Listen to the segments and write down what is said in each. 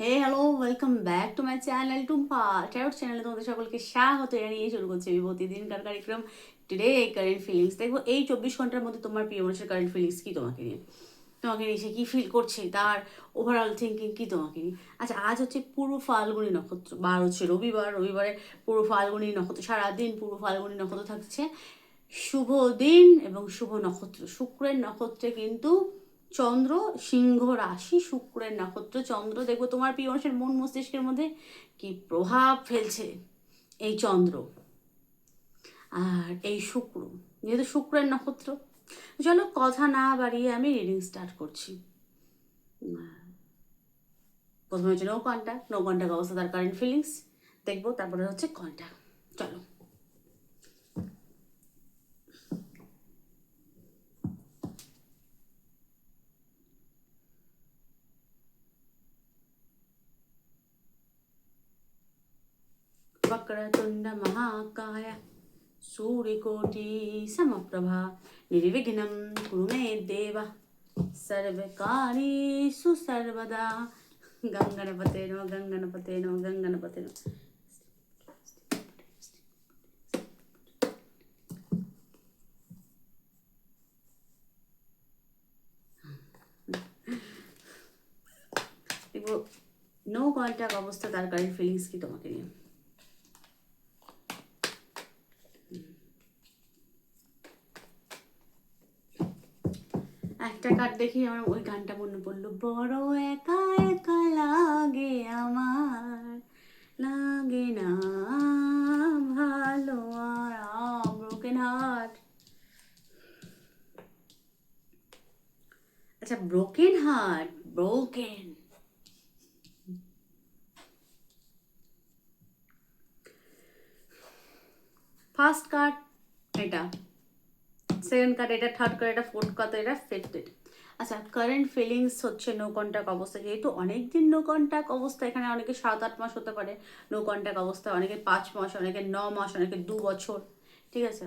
Hey hello welcome back to my channel Tumpa tarot চ্যানেলে তোমাদের সকলকে স্বাগত জানিয়ে শুরু করছি আমি প্রতিদিনকার কার্যক্রম টুডে কারেন্ট ফিলিংস দেখব এই চব্বিশ ঘণ্টার মধ্যে তোমার প্রিয় মানুষের কারেন্ট ফিলিংস কি তোমাকে নিয়ে? তোমাকে নিয়ে সে কী ফিল করছে? তার ওভারঅল থিঙ্কিং কি তোমাকে নিয়ে? আচ্ছা আজ হচ্ছে পূর্ব ফাল্গুনি নক্ষত্র, বার হচ্ছে রবিবার। রবিবারে পূর্ব ফাল্গুনি নক্ষত্র, সারাদিন পূর্ব ফাল্গুনি নক্ষত্র থাকছে। শুভ দিন এবং শুভ নক্ষত্র। শুক্রের নক্ষত্রে কিন্তু চন্দ্র, সিংহ রাশি, শুক্রের নক্ষত্র। চন্দ্র, দেখব তোমার প্রিয় মানুষের মন মস্তিষ্কের মধ্যে কি প্রভাব ফেলছে? এই চন্দ্র আর এই শুক্র, যেহেতু শুক্রের নক্ষত্র। চলো কথা না বাড়িয়ে আমি রিডিং স্টার্ট করছি। প্রথমে হচ্ছে নো কন্ট্যাক্ট নো কন্ট্যাক্ট অবস্থা, তার কারেন্ট ফিলিংস দেখব তারপরে হচ্ছে কন্ট্যাক্ট চলো। వక్రతుండ మహాకాయ సూర్యకోటి సమప్రభా నిర్విఘ్నం కురు మే దేవ సర్వకారీషు సర్వదా గంగణపతేనో గంగణపతేనో గంగణపతేనో নো কন্ট্যাক্ট অবস্থা তার কারেন্ট ফিলিংস কি তোমাকে নিয়ে একটা কার্ড দেখি আমার ওই গানটা মনে পড়ল, বড় একা একা লাগে আমার, লাগে না ভালো আর ব্রোকেন হার্ট আচ্ছা broken heart broken first card এটা। সেকেন্ড কার্ড, এটা থার্ড কার্ড, এটা ফোর্থ কার্ড এটা ফিফথ আচ্ছা কারেন্ট ফিলিংস হচ্ছে নো কন্ট্যাক্ট অবস্থা। যেহেতু অনেক দিন নো কন্ট্যাক্ট অবস্থা, এখানে অনেকে সাত, আট মাস হতে পারে নো কন্ট্যাক্ট অবস্থা, অনেকে পাঁচ মাস, অনেকে ন মাস, অনেকে দু বছর, ঠিক আছে?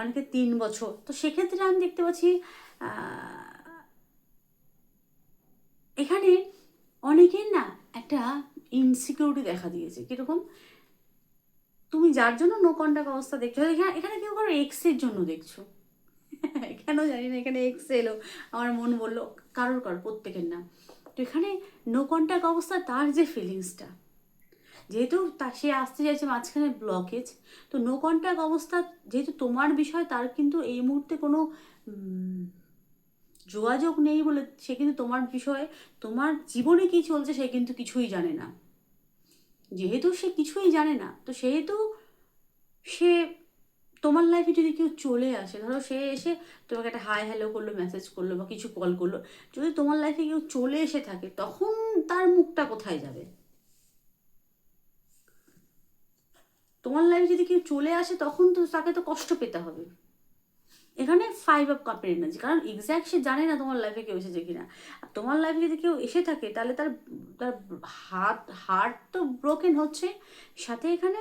অনেকে তিন বছর। তো সেক্ষেত্রে আমি দেখতে পাচ্ছি এখানে অনেকের না একটা ইনসিকিউরিটি দেখা দিয়েছে। কীরকম? তুমি যার জন্য নো কন্ট্যাক্ট অবস্থা দেখছ, এখানে এখানে কেউ কারও এক্সের জন্য দেখছ। কেন জানি না, এখানে এক্স এলো। আমার মন বলল, কারোর কারোর প্রত্যেকের না তো এখানে নো কন্ট্যাক্ট অবস্থা, তার যে ফিলিংসটা যেহেতু তা, সে আসতে চাইছে মাঝখানে ব্লকেজ তো নো কন্ট্যাক্ট অবস্থা, যেহেতু তোমার বিষয়, তার কিন্তু এই মুহূর্তে কোনো যোগাযোগ নেই বলে সে কিন্তু তোমার বিষয়ে, তোমার জীবনে কী চলছে সে কিন্তু কিছুই জানে না। যেহেতু সে কিছুই জানে না, তো সেহেতু সে তোমার লাইফে যদি কেউ চলে আসে, ধরো সে এসে তোমাকে একটা হাই হ্যালো করল মেসেজ করল বা কিছু কল করল, যদি তোমার লাইফে কেউ চলে এসে থাকে, তখন তার মুখটা কোথায় যাবে? তোমার লাইফে যদি কেউ চলে আসে, তখন তো তাকে তো কষ্ট পেতে হবে। এখানে ফাইভ অফ কাপের এনার্জি কারণ এক্স্যাক্ট সে জানে না তোমার লাইফে কেউ এসেছে কিনা। আর তোমার লাইফে যদি কেউ এসে থাকে, তাহলে তার তার হাত হার্ট তো ব্রোকেন হচ্ছে, সাথে এখানে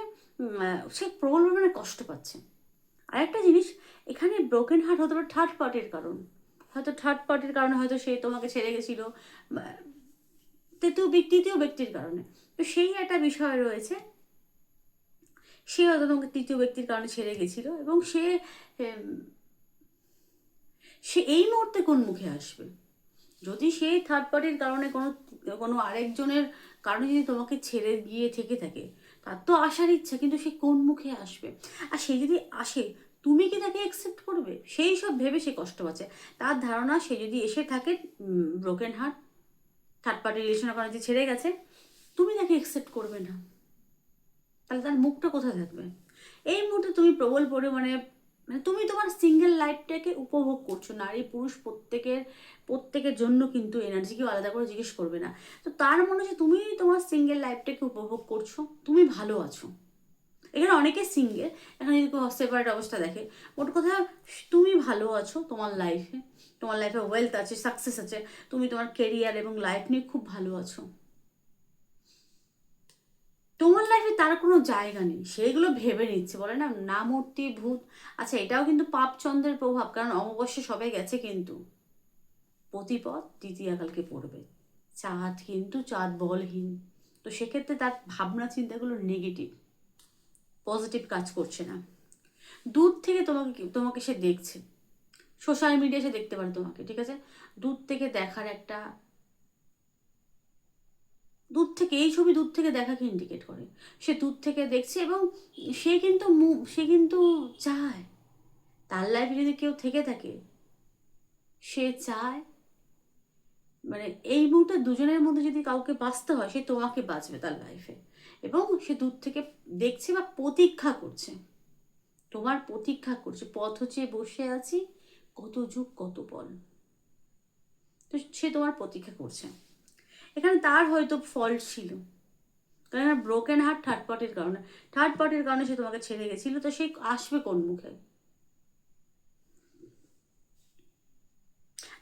সে প্রবল পরিমাণে কষ্ট পাচ্ছে। আরেকটা জিনিস, এখানে ব্রোকেন হার্ট হতে পারে থার্ড পার্টির কারণ। হয়তো থার্ড পার্টির কারণে হয়তো সে তোমাকে ছেড়ে গেছিল তৃতীয় তৃতীয় ব্যক্তির কারণে। তো সেই একটা বিষয় রয়েছে, সে হয়তো তোমাকে তৃতীয় ব্যক্তির কারণে ছেড়ে গেছিল এবং সে সে এই মুহূর্তে কোন মুখে আসবে? যদি সেই থার্ড পার্টির কারণে কোনো কোনো আরেকজনের কারণে যদি তোমাকে ছেড়ে গিয়ে থেকে থাকে তো আসার ইচ্ছা, কিন্তু সে কোন মুখে আসবে? আর সে যদি আসে, তুমি কি তাকে অ্যাকসেপ্ট করবে? সেই সব ভেবে সে কষ্ট পাচ্ছে। তার ধারণা, সে যদি এসে থাকে broken heart third party relation করা যে ছেড়ে গেছে, তুমি তাকে অ্যাকসেপ্ট করবে না। তাহলে তার মুখটা কোথায় থাকবে? এই মুহূর্তে তুমি প্রবল পরিমাণে মানে তুমি তোমার সিঙ্গেল লাইফটাকে উপভোগ করছ, নারী পুরুষ প্রত্যেকের প্রত্যেকের জন্য কিন্তু এনার্জি কেউ আলাদা করে জিজ্ঞেস করবে না। তো তার মনে হচ্ছে তুমি তোমার সিঙ্গেল লাইফটাকে উপভোগ করছ, তুমি ভালো আছো। এখানে অনেকে সিঙ্গেল এখানে যদি সেপারেট অবস্থা দেখে, মোট কথা তুমি ভালো আছো তোমার লাইফে তোমার লাইফে ওয়েলথ আছে সাকসেস আছে, তুমি তোমার কেরিয়ার এবং লাইফ নিয়ে খুব ভালো আছো। তোমার লাইফে তার কোনো জায়গা নেই। সেইগুলো ভেবে নিচ্ছে, বলে না না মূর্তি ভূত। আচ্ছা এটাও কিন্তু পাপচন্দ্রের প্রভাব, কারণ অমাবস্যা সবাই গেছে কিন্তু। প্রতিপদ দ্বিতীয়াকালকে পড়বে। চাঁদ কিন্তু চাঁদ বলহীন। তো সেক্ষেত্রে তার ভাবনা চিন্তাগুলো নেগেটিভ পজিটিভ কাজ করছে না। দূর থেকে তোমাকে তোমাকে সে দেখছে। সোশ্যাল মিডিয়া সে দেখতে পারে তোমাকে, ঠিক আছে? দূর থেকে দেখার একটা দূর থেকে, এই ছবি দূর থেকে দেখাকে ইন্ডিকেট করে। সে দূর থেকে দেখছে এবং সে কিন্তু সে কিন্তু চায়। তার লাইফে যদি কেউ থেকে থাকে, সে চায়। মানে এই মুহূর্তে দুজনের মধ্যে যদি কাউকে বাঁচতে হয়, সে তোমাকে বাঁচবে তার লাইফে এবং সে দূর থেকে দেখছে বা প্রতীক্ষা করছে। তোমার প্রতীক্ষা করছে, পথ হচ্ছে বসে আছি, কত যুগ কত পল তো সে তোমার প্রতীক্ষা করছে। এখানে তার হয়তো ফল্ট ছিল। কারণ ব্রোকেন হার্ট থার্ড পার্টির কারণে। থার্ড পার্টির কারণে সে তোমাকে ছেড়ে গেছিল, তো সে আসবে কোন মুখে?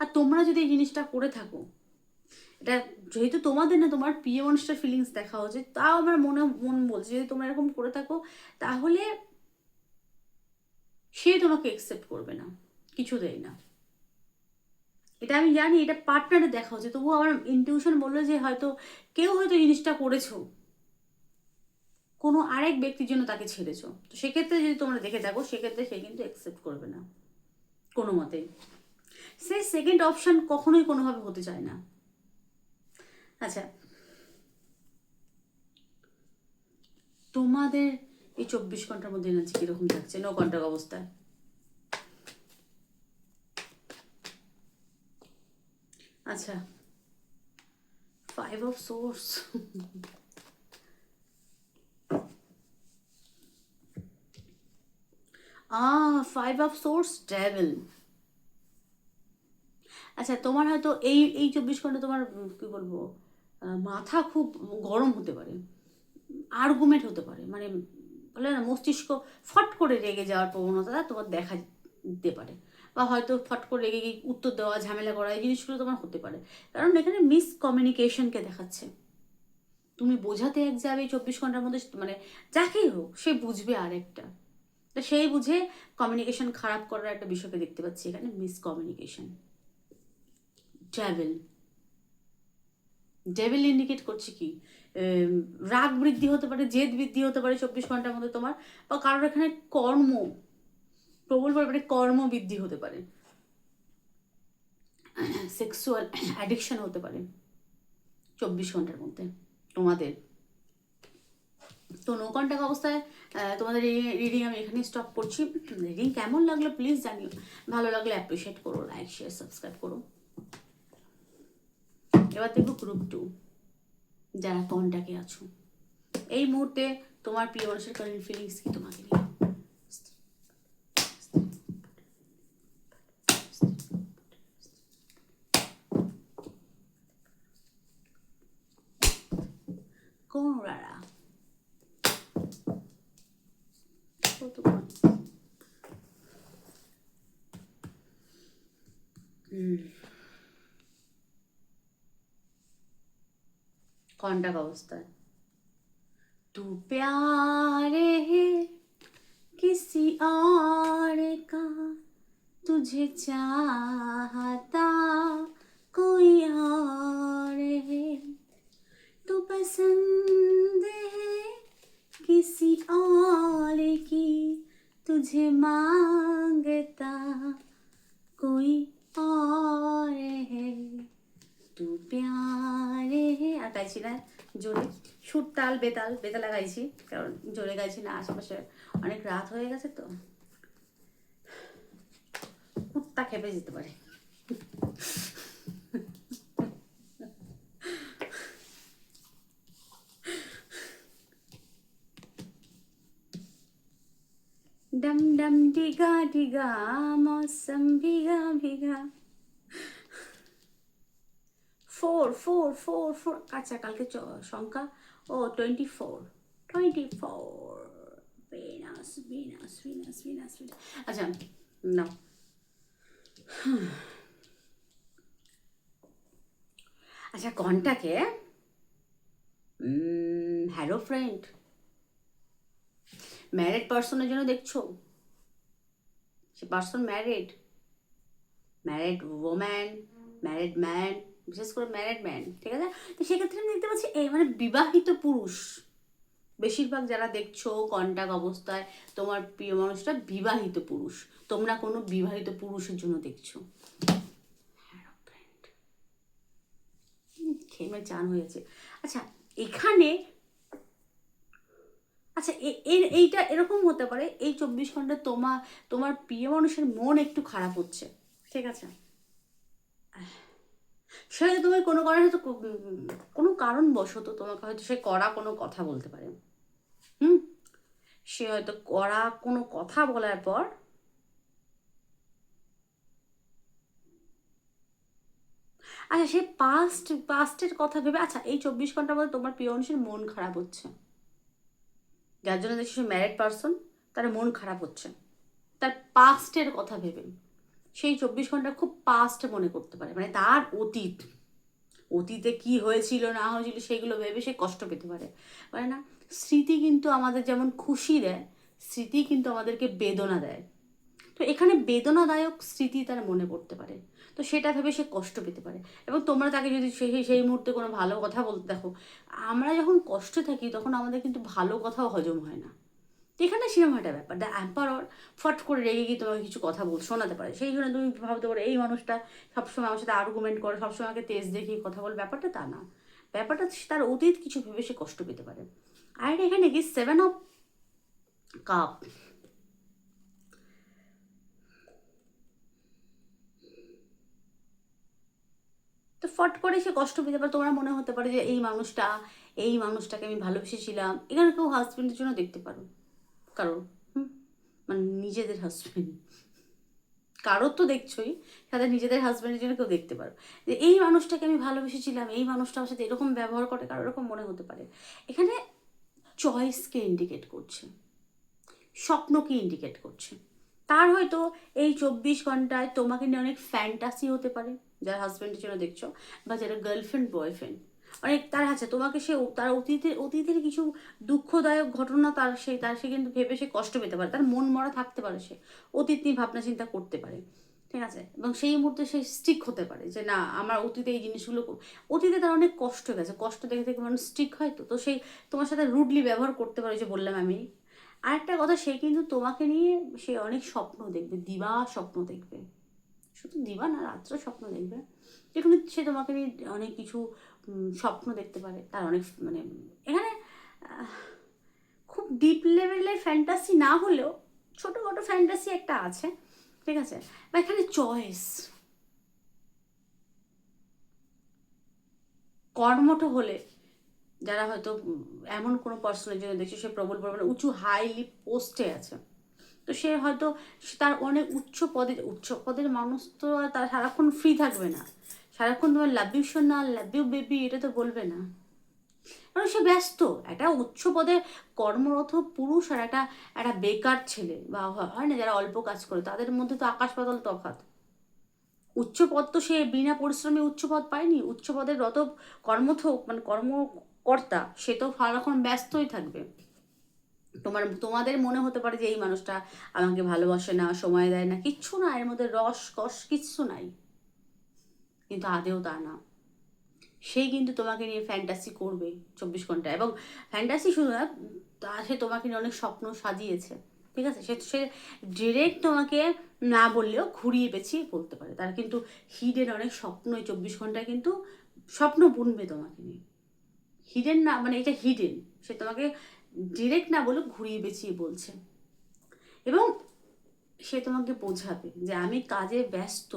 আর তোমরা যদি এই জিনিসটা করে থাকো, এটা যেহেতু তোমাদের না, তোমার প্রিয় মানুষটার ফিলিংস দেখা হচ্ছে তাও আমার মনে, মন বলছে, যদি তোমরা এরকম করে থাকো, তাহলে সে তোমাকে একসেপ্ট করবে না। কিছু দেয় না। এটা আমি জানি, এটা পার্টনারে দেখা হচ্ছে তবুও আমার ইনটিউশন বলল যে হয়তো কেউ হয়তো জিনিসটা করেছ। কোনো আরেক ব্যক্তির জন্য তাকে ছেড়েছো। তো সেক্ষেত্রে যদি তোমরা দেখে থাকো, সেক্ষেত্রে সে কিন্তু অ্যাকসেপ্ট করবে না, কোনো মতেই সে সেকেন্ড অপশান কখনোই কোনোভাবে হতে চায় না। আচ্ছা। তোমাদের এই চব্বিশ ঘণ্টার মধ্যে এনার্জি কীরকম থাকছে? নো কন্ট্যাক্ট অবস্থায়। আচ্ছা। Five of swords five of swords devil আচ্ছা তোমার হয়তো এই এই চব্বিশ ঘণ্টা তোমার কি বলব মাথা খুব গরম হতে পারে আর্গুমেন্ট হতে পারে মানে বলে না, মস্তিষ্ক ফট করে রেগে যাওয়ার প্রবণতা তোমার দেখা দিতে পারে। বা হয়তো ফট করে রেগে গিয়ে উত্তর দেওয়া, ঝামেলা করা, এই জিনিসগুলো তোমার হতে পারে। কারণ এখানে মিস কমিউনিকেশনকে দেখাচ্ছে। তুমি বোঝাতে এক যাবে চব্বিশ ঘণ্টার মধ্যে মানে যাকেই হোক, সে বুঝবে আরেকটা। তো সেই বুঝে কমিউনিকেশন খারাপ করার একটা বিষয়কে দেখতে পাচ্ছি এখানে miscommunication devil devil indicate করছে কি? রাগ বৃদ্ধি হতে পারে, জেদ বৃদ্ধি হতে পারে চব্বিশ ঘণ্টার মধ্যে তোমার, বা কারোর এখানে কর্ম প্রবল পরিমাণে কর্ম বৃদ্ধি হতে পারে। সেক্সুয়াল অ্যাডিকশন হতে পারে। চব্বিশ ঘণ্টার মধ্যে তোমাদের। তো নো কন্ট্যাক্ট অবস্থায় তোমাদের রিডিং আমি এখানেই স্টপ করছি। রিডিং কেমন লাগল প্লিজ জানিও। ভালো লাগলে অ্যাপ্রিসিয়েট করো লাইক শেয়ার সাবস্ক্রাইব করো। এবার দেখো গ্রুপ টু যারা কন্ট্যাক্টে আছো। এই মুহূর্তে তোমার প্রিয় মানুষের কারেন্ট ফিলিংস কি তোমাকে নিয়ে? কন্টাক অবস্থায় तू प्यार है किसी और का तुझे चाहता कोई और है तू पसंद है किसी और की तुझे मांगता कोई और है তু প্যারে হে আর গাইছি না জোরে সুর তাল বেতাল বেতালা গাইছি কারণ জোরে গাইছি না আশেপাশে অনেক রাত হয়ে গেছে তো কুত্তা খেপে যেতে পারে डम डम डिगा डिगा मौसम भिगा भिगा ফোর ফোর ফোর ফোর আচ্ছা কালকে সংখ্যা? ও twenty four twenty four Venus Venus Venus Venus আচ্ছা না আচ্ছা কনটাকে? হ্যালো ফ্রেন্ড ম্যারিড পার্সনের জন্য দেখছ? সে person married married woman married man বিশেষ করে ম্যারেড ম্যান ঠিক আছে? তো সেক্ষেত্রে আমি দেখতে পাচ্ছি এই মানে বিবাহিত পুরুষ। বেশিরভাগ যারা দেখছ কন্টাক্ট অবস্থায় তোমার প্রিয় মানুষটা বিবাহিত পুরুষ। তোমরা কোনো বিবাহিত পুরুষের জন্য দেখছ। খেমে চান হয়েছে। আচ্ছা এখানে আচ্ছা এইটা এরকম হতে পারে, এই চব্বিশ ঘণ্টা তোমার তোমার প্রিয় মানুষের মন একটু খারাপ হচ্ছে, ঠিক আছে? সে হয়তো তোমার কোনো কারণে হয়তো কোনো কারণবশত তোমাকে হয়তো সে কড়া কোনো কথা বলতে পারে। হুম? সে হয়তো কড়া কোনো কথা বলার পর আচ্ছা সে পাস্ট পাস্টের কথা ভেবে আচ্ছা এই চব্বিশ ঘণ্টার মধ্যে তোমার প্রিয় মানুষের মন খারাপ হচ্ছে। যার জন্য দেখছি সে ম্যারিড পারসন তার মন খারাপ হচ্ছে। তার পাস্টের কথা ভেবে। সেই চব্বিশ ঘণ্টা খুব পাস্ট মনে করতে পারে। মানে তার অতীত, অতীতে কি হয়েছিল, না হয়েছিল, সেগুলো ভেবে সে কষ্ট পেতে পারে। মানে না, স্মৃতি কিন্তু আমাদের যেমন খুশি দেয়, স্মৃতি কিন্তু আমাদেরকে বেদনা দেয়। তো এখানে বেদনাদায়ক স্মৃতি তার মনে পড়তে পারে। তো সেটা ভেবে সে কষ্ট পেতে পারে। এবং তোমরা তাকে যদি সেই সেই মুহূর্তে কোনো ভালো কথা বলতে দেখো, আমরা যখন কষ্টে থাকি, তখন আমাদের কিন্তু ভালো কথাও হজম হয় না। এখানে সেরকম একটা ব্যাপার। দ্য অ্যাম্পারর ফট করে রেগে গিয়ে তোমাকে কিছু কথা বল, শোনাতে পারে। সেই জন্য তুমি ভাবতে পারো, এই মানুষটা সবসময় আমার সাথে আর্গুমেন্ট করে, সবসময় আমাকে তেজ দেখিয়ে কথা বলে। ব্যাপারটা তা না। ব্যাপারটা তার অতীত কিছু ভেবে সে কষ্ট পেতে পারে। আর এখানে কি সেভেন অফ কাপ তো ফট করে সে কষ্ট পেতে পারে। তোমার মনে হতে পারে যে, এই মানুষটা, এই মানুষটাকে আমি ভালোবেসেছিলাম। এখানে কেউ হাজবেন্ডের জন্য দেখতে পারো। হুম মানে নিজেদের হাজব্যান্ড কারোর তো দেখছোই তাদের নিজেদের হাজব্যান্ডের জন্য কেউ দেখতে পারো যে এই মানুষটাকে আমি ভালোবেসেছিলাম, এই মানুষটা আমার সাথে এরকম ব্যবহার করে কারও এরকম মনে হতে পারে। এখানে চয়েসকে ইন্ডিকেট করছে? স্বপ্নকে ইন্ডিকেট করছে? তার হয়তো এই চব্বিশ ঘন্টায় তোমাকে নিয়ে অনেক ফ্যান্টাসি হতে পারে, যারা হাজব্যান্ডের জন্য দেখছ, বা যারা গার্লফ্রেন্ড বয়ফ্রেন্ড অনেক তার আছে তোমাকে সে তার অতীতের অতীতের কিছু দুঃখদায়ক ঘটনা তার সে তার সে কিন্তু ভেবে সে কষ্ট পেতে পারে। তার মন মরা থাকতে পারে সে। অতীত নিয়ে ভাবনা চিন্তা করতে পারে। ঠিক আছে? এবং সেই মুহূর্তে সে স্টিক হতে পারে যে, না, আমার অতীতে এই জিনিসগুলো অতীতে তার অনেক কষ্ট হয়ে গেছে। কষ্ট দেখে দেখে মানুষ স্টিক হয় তো। তো সেই তোমার সাথে রুডলি ব্যবহার করতে পারে যে বললাম আমি। আরেকটা কথা, সে কিন্তু তোমাকে নিয়ে সে অনেক স্বপ্ন দেখবে। দিবা স্বপ্ন দেখবে। শুধু দিবা না, রাত্রে স্বপ্ন দেখবে। যেখানে সে তোমাকে নিয়ে অনেক কিছু স্বপ্ন দেখতে পারে, তার অনেক মানে এখানে খুব ডিপ লেভেলের ফ্যান্টাসি না হলেও ছোটোখাটো ফ্যান্টাসি একটা আছে, ঠিক আছে? বা এখানে চয়েস কর্মঠ হলে যারা হয়তো এমন কোনো পার্সনের জন্য দেখছে, সে প্রবল পরিমাণে উঁচু হাইলি পোস্টে আছে। তো সে হয়তো তার অনেক উচ্চ পদে উচ্চ পদের মানুষ তো তার সারাক্ষণ ফ্রি থাকবে না। সারাক্ষণ তোমার লাভ ইউ সোনা লাভ ইউ বেবি এটা তো বলবে না। কারণ সে ব্যস্ত। একটা উচ্চ পদে কর্মরত পুরুষ আর একটা একটা বেকার ছেলে বা হয় না? যারা অল্প কাজ করে, তাদের মধ্যে তো আকাশ পাতাল তফাৎ। উচ্চ পদ তো সে বিনা পরিশ্রমে উচ্চ পদ পায়নি। উচ্চ পদের রত কর্মথ মানে কর্মকর্তা, সে তো সারাক্ষণ ব্যস্তই থাকবে। তোমার, তোমাদের মনে হতে পারে যে, এই মানুষটা আমাকে ভালোবাসে না, সময় দেয় না, কিচ্ছু না। এর মধ্যে রস, কষ, কিচ্ছু নাই। কিন্তু আদেও তা না। সেই কিন্তু তোমাকে নিয়ে ফ্যান্টাসি করবে চব্বিশ ঘণ্টা এবং ফ্যান্টাসি শুধু না, তা সে তোমাকে নিয়ে অনেক স্বপ্ন সাজিয়েছে, ঠিক আছে? সে সে ডিরেক্ট তোমাকে না বললেও ঘুরিয়ে পেঁচিয়ে বলতে পারে। তার কিন্তু হিডেন অনেক স্বপ্ন, এই চব্বিশ ঘন্টায় কিন্তু স্বপ্ন বুনবে তোমাকে নিয়ে। হিডেন না মানে এটা হিডেন সে তোমাকে ডিরেক্ট না বলে ঘুরিয়ে পেঁচিয়ে বলছে। এবং সে তোমাকে বোঝাবে যে আমি কাজে ব্যস্ত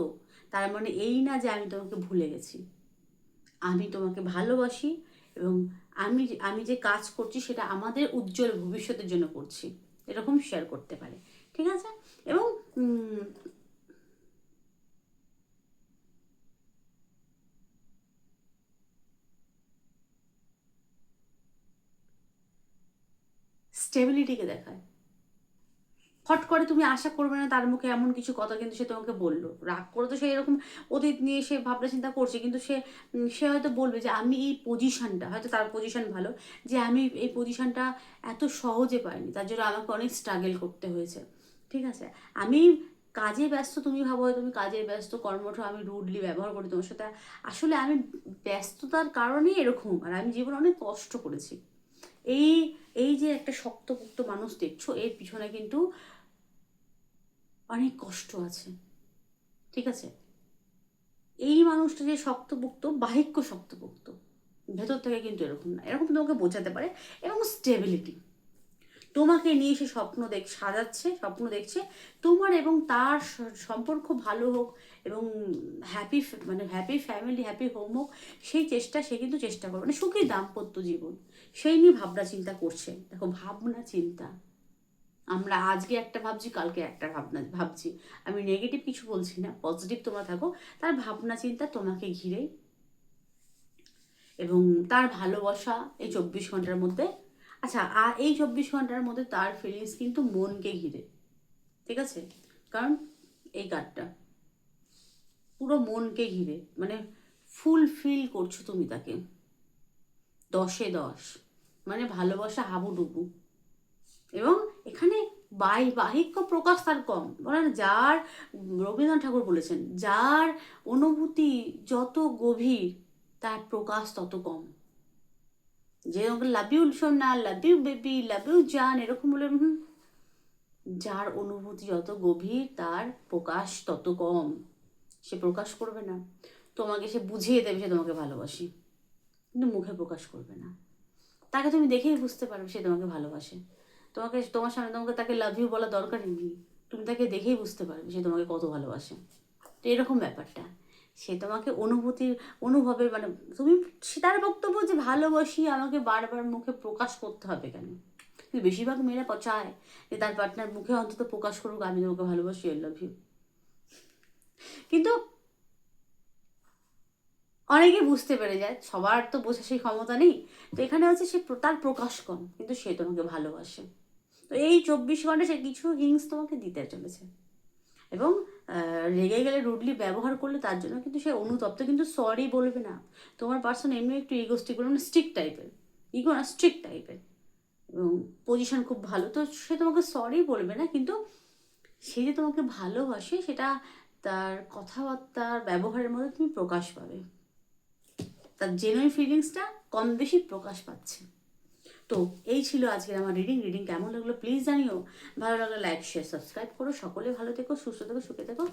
তার মানে এই না যে আমি তোমাকে ভুলে গেছি। আমি তোমাকে ভালোবাসি এবং আমি আমি যে কাজ করছি সেটা আমাদের উজ্জ্বল ভবিষ্যতের জন্য করছি। এরকম শেয়ার করতে পারে। ঠিক আছে? এবং স্টেবিলিটিকে দেখায়। ফট করে তুমি আশা করবে না তার মুখে এমন কিছু কথা কিন্তু সে তোমাকে বলল। রাগ করে তো সে এরকম অতীত নিয়ে সে ভাবনা চিন্তা করছে, কিন্তু সে সে হয়তো বলবে যে আমি এই পজিশনটা হয়তো তার পজিশন ভালো, যে আমি এই পজিশনটা এত সহজে পাইনি, তার জন্য আমাকে অনেক স্ট্রাগল করতে হয়েছে। ঠিক আছে? আমি কাজে ব্যস্ত, তুমি ভাবো তুমি কাজে ব্যস্ত, কর্মঠ, আমি রুডলি ব্যবহার করি তোমার সাথে, আসলে আমি ব্যস্ততার কারণেই এরকম, আর আমি জীবনে অনেক কষ্ট করেছি। এই এই যে একটা শক্তপোক্ত মানুষ দেখছ, এর পিছনে কিন্তু অনেক কষ্ট আছে। ঠিক আছে? এই মানুষটা যে শক্তপোক্ত, বাহিক্য শক্তপোক্ত, ভেতর থেকে কিন্তু এরকম না। এরকম তোমাকে বোঝাতে পারে এবং স্টেবিলিটি তোমাকে নিয়ে সে স্বপ্ন দেখ, সাজাচ্ছে, স্বপ্ন দেখছে। তোমার এবং তার সম্পর্ক ভালো হোক এবং হ্যাপি মানে হ্যাপি ফ্যামিলি হ্যাপি হোম হোক, সেই চেষ্টা সে কিন্তু চেষ্টা করবে। মানে সুখী দাম্পত্য জীবন। সেই নিয়ে ভাবনা চিন্তা করছে। দেখো ভাবনা চিন্তা আমরা আজকে একটা ভাবছি, কালকে একটা ভাবনা ভাবছি। আমি নেগেটিভ কিছু বলছি না পজিটিভ তোমরা থাকো। তার ভাবনা চিন্তা তোমাকে ঘিরেই। এবং তার ভালোবাসা এই চব্বিশ ঘণ্টার মধ্যে আচ্ছা আর এই চব্বিশ ঘণ্টার মধ্যে তার ফিলিংস কিন্তু মনকে ঘিরে। ঠিক আছে? কারণ এই কার্ডটা পুরো মনকে ঘিরে। মানে ফুলফিল করছ তুমি তাকে। দশে দশ। মানে ভালোবাসা হাবুডুবু। এবং এখানে বাই, বাহিক্য প্রকাশ তার কম। বলেন যার রবীন্দ্রনাথ ঠাকুর বলেছেন, যার অনুভূতি যত গভীর, তার প্রকাশ তত কম। যে লাভ ইউ সোনা, love you baby, love you জান, এরকম বলে যার অনুভূতি যত গভীর, তার প্রকাশ তত কম। সে প্রকাশ করবে না। তোমাকে সে বুঝিয়ে দেবে, সে তোমাকে ভালোবাসে। কিন্তু মুখে প্রকাশ করবে না। তাকে তুমি দেখেই বুঝতে পারবে সে তোমাকে ভালোবাসে। তোমাকে, তোমার সামনে তোমাকে তাকে লাভ ইউ বলা দরকার নেই। তুমি তাকে দেখেই বুঝতে পারবে সে তোমাকে কত ভালোবাসে। তো এরকম ব্যাপারটা। সে তোমাকে অনুভূতির, অনুভবের মানে তুমি, সে তার বক্তব্য যে ভালোবাসি আমাকে বারবার মুখে প্রকাশ করতে হবে কেন? কিন্তু বেশিরভাগ মেয়েরা চায় যে তার পার্টনার মুখে অন্তত প্রকাশ করুক, আমি তোমাকে ভালোবাসি আই লাভ ইউ কিন্তু অনেকে বুঝতে পেরে যায়, সবার তো বোঝা সেই ক্ষমতা নেই। তো এখানে হচ্ছে সে তার প্রকাশ কম, কিন্তু সে তোমাকে ভালোবাসে। তো এই চব্বিশ ঘণ্টা সে কিছু হিংস তোমাকে দিতে চলেছে। এবং রেগে গেলে রুডলি ব্যবহার করলে তার জন্য কিন্তু সে অনুতপ্ত। কিন্তু সরি বলবে না। তোমার পার্সন এমনি একটু ইগোস্টিক মানে স্ট্রিক টাইপের ইগো না স্ট্রিক টাইপের এবং পজিশন খুব ভালো। তো সে তোমাকে সরি বলবে না, কিন্তু সে যে তোমাকে ভালোবাসে, সেটা তার কথাবার্তার ব্যবহারের মধ্যে তুমি প্রকাশ পাবে। তার জেনুইন ফিলিংসটা কম বেশি প্রকাশ পাচ্ছে। তো এই ছিল আজকের আমার রিডিং রিডিং কেমন লাগল প্লিজ জানিও। ভালো লাগল লাইক শেয়ার সাবস্ক্রাইব করো। সকলে ভালো থেকো, সুস্থ থেকো, সুখে থেকো।